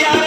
yeah.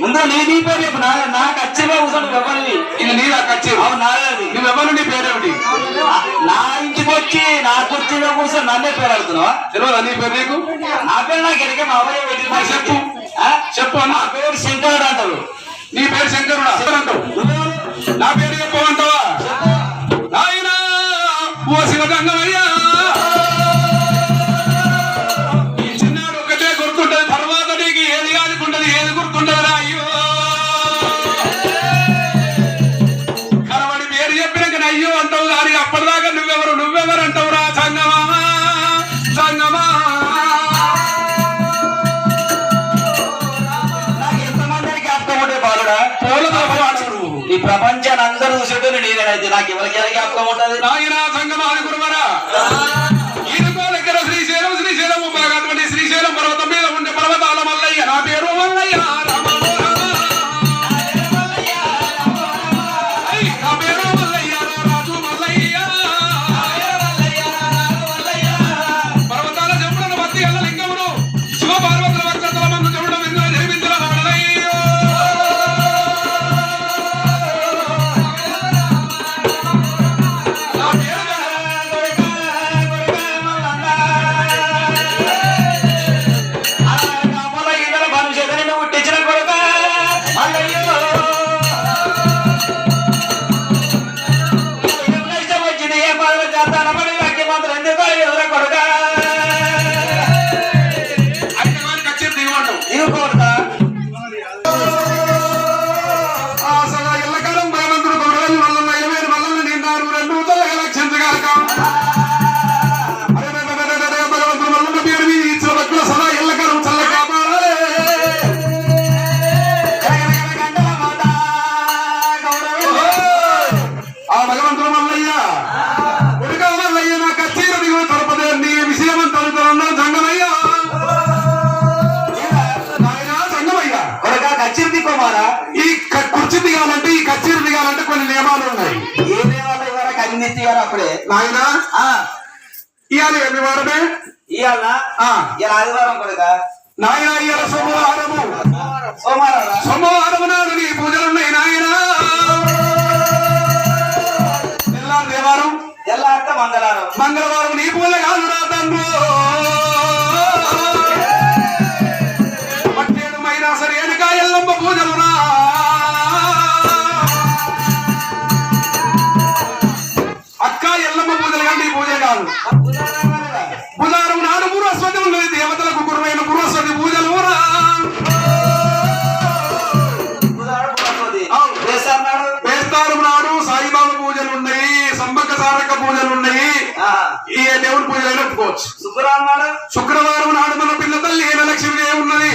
ముందు నీది రేపు నా ఖచ్చితంగా కూర్చొని ఎవరిని? ఇది నీదా ఖచ్చితం అవును నాది నువ్వు ఎవరు నీ పేరేమిటి నా ఇంటికి వచ్చి నా కుర్చీలో కూర్చొని నన్నే పేరు అడుగుతున్నావా? తెలియదు నీ పేరు నీకు? నా పేరు నాకు ఎడిగే మా అవయ్య పెట్టి నాకు చెప్పు. చెప్పు నా పేరు శంకరుడు అంటారు. నీ పేరు శంకరుడు? అంటావు. నా పేరు చెప్పమంటావా? నాయన ఓ శివగంగయ్యా కూడా పూల ఈ ప్రపంచాన్ని అందరూ చూసేటోని నేనేనైతే నాకు ఎవరికి జ్ఞాపకం ఉంటుంది నాయనా దేవాలు ఉన్నాయి. ఏ దేవాలు ఇవ్వరకు అన్ని ఇచ్చేవారు అప్పుడే? నాయన? ఇవాళ ఎన్ని వారమే? ఇవాళ ఇలా ఆదివారం కూడా నాయన ఇవాళ సోమవారము. సోమవారం సోమవారం నాడు నీ పూజలు ఉన్నాయి నాయన. ఎల్లా దేవారం? ఎల్లా మంగళవారం. మంగళవారం నీ పూజ కాదు రా సాధక పూజలు ఉన్నాయి. ఈ దేవుడి పూజలు ఒప్పుకోవచ్చు. శుక్రవారం నాడు మన పిల్ల తల్లి లక్ష్మి ఉన్నది.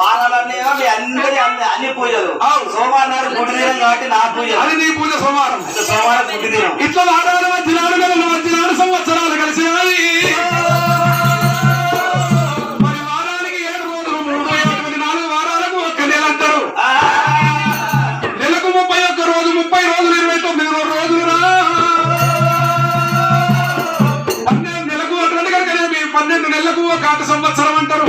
వారాలన్నీ మీ అందరి అన్ని పూజలు. సోమవారం నాడు పుట్టినీరం కాబట్టి నా పూజ అది నీ పూజ సోమవారం. సోమవారం పుట్టినీరం ఇట్లా వారాలు మధ్యనాడు నెలలు మధ్యనాడు సంవత్సరాలు కలిసినాయి సంవత్సరం అంటారు.